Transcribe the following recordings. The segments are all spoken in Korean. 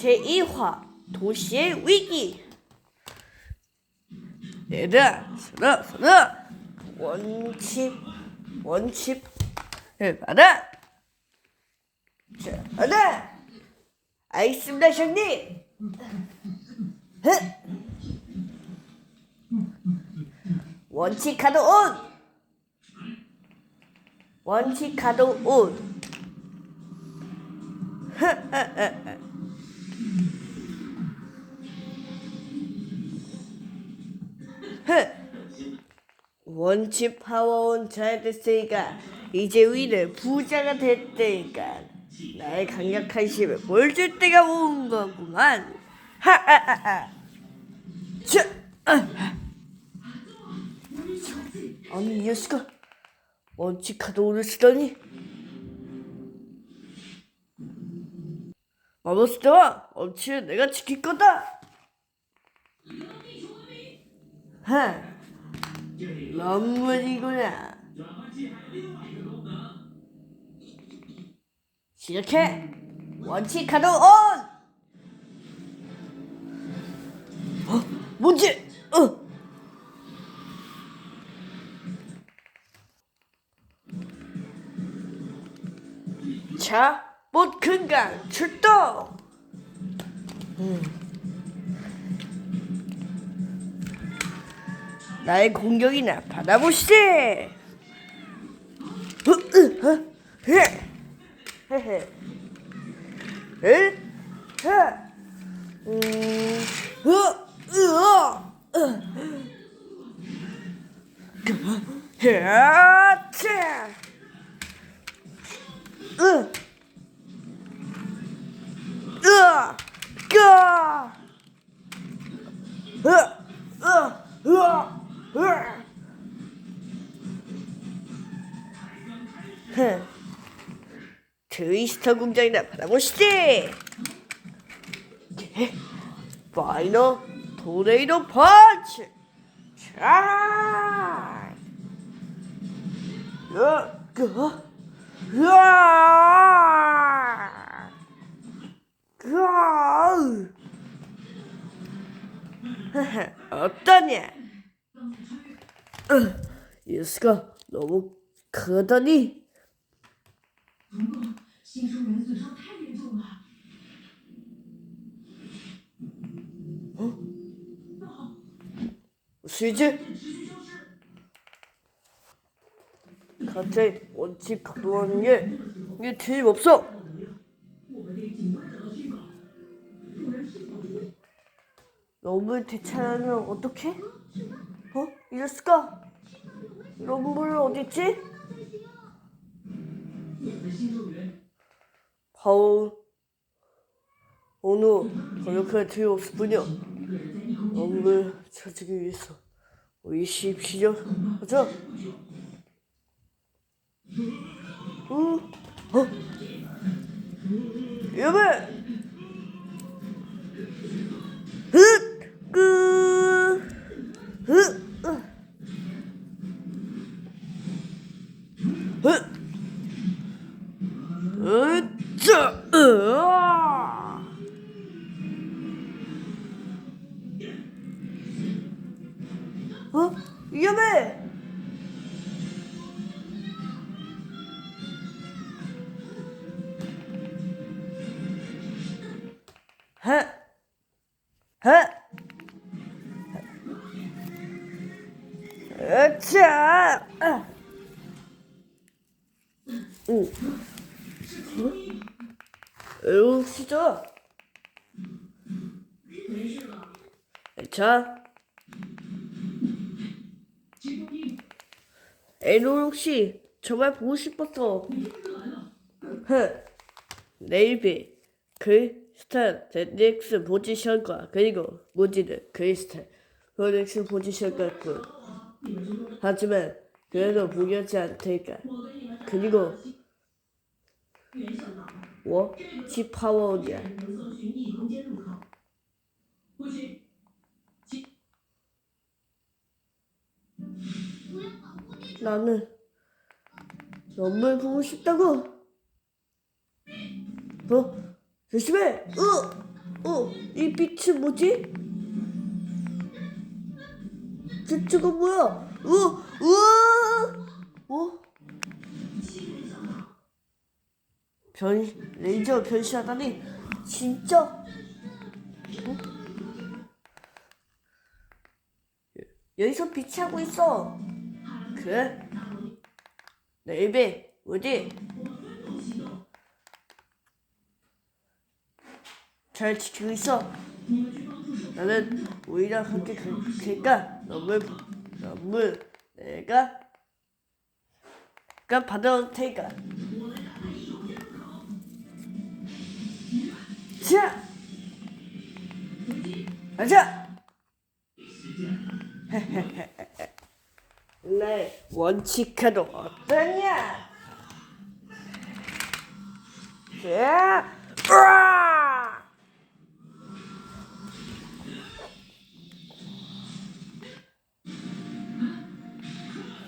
제2화 도시의 위기. 얘들아 서라 서라 원칙 원칙 을 받아. 자 받아. 알겠습니다 형님. 흥. 원칙 카드 온. 원칙 카드 온 원치 파워온 잘 됐으니까 이제 우리는 부자가 됐다니까 나의 강력한 힘을 보여줄 때가 온 거구만. 하하하하. 자, 아. 아니 이 녀석아. 원치 카드 오를 쓰다니? 마법스터와 원치를 내가 지킬 거다. 하 런문이구나. 시작해. 원칙 카드 온. 어, 뭔지. 어. 자, 못 큰강 출동. 나의 공격이나. 받아보시지. 어, 으, 흥. 트위스터 공장이나 받아보시지. 예. 파이너 토네이도 펀치. 자. 으아! 으아! 으아! 으아! 어떠냐? 예스가 너무 크다니 新生人损伤太严重了。 수지 갑자기 원칙 가동하는 게 이게 틀림없어 我们得尽快找到信号。不然是否 럼블 되찾으면 어떡해? 어? 이랬을까? 럼블 어딨지? 바울 오늘 거룩한 죄 없으며 영을 찾기 위해서 우리 17년 하자 응? 어? 여러분 흑! 끄! 흑! 흑! 어? 위험해! 해! 해! 으차! 오. 에휴, 진짜. 자. 에롤 혹시 정말 보고 싶었어. 네이비, 크리스탄, 닉슨 포지션과 그리고 모지는 크리스탄, 닉슨 포지션 같고. 그. 하지만 그래도 무결지 않으니까. 그리고 워? 지파워냐 나는 럼블 보고 싶다고. 어? 조심해. 으. 어, 이 빛이 뭐지? 저, 저거 뭐야? 어, 우와! 어? 변, 레이저 변신하다니, 진짜? 어? 여- 여기서 빛이 하고 있어. 내 입에, 어디? 잘 지키고 있어. 나는 함께 갈 테니까 너물 너물 내가 가 받아올 테니까. 자, 가자. 내 원칙카도 어떠냐? 자, 으아!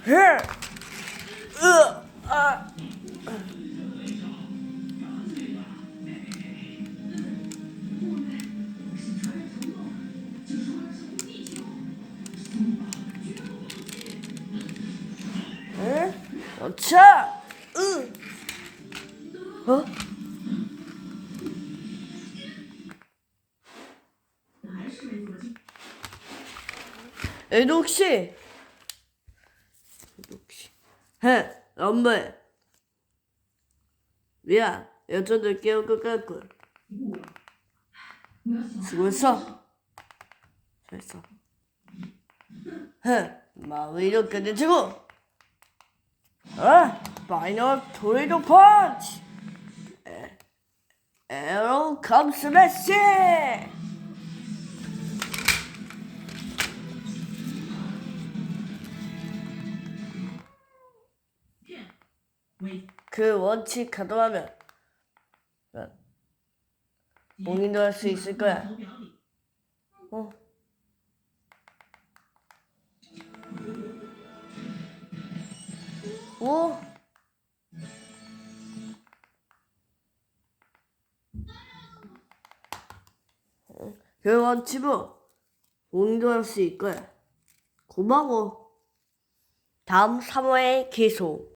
흐! 으! 아! 어차! 으! 어? 씨! 애독 씨. 헤! 엄마! 미안, 여자들 깨울 것 같고. 수고했어. 잘했어. 헤! 마음을 이렇게 내주고! 어? 파이널 토리도 펀치! 에, 에로 컴 스매시! 그 원칙 가동하면 어, 봉인도 할 수 있을 거야. 어? 오? 어, 그 원칙은 봉인도 할수 거야. 고마워. 다음 3화에 계속.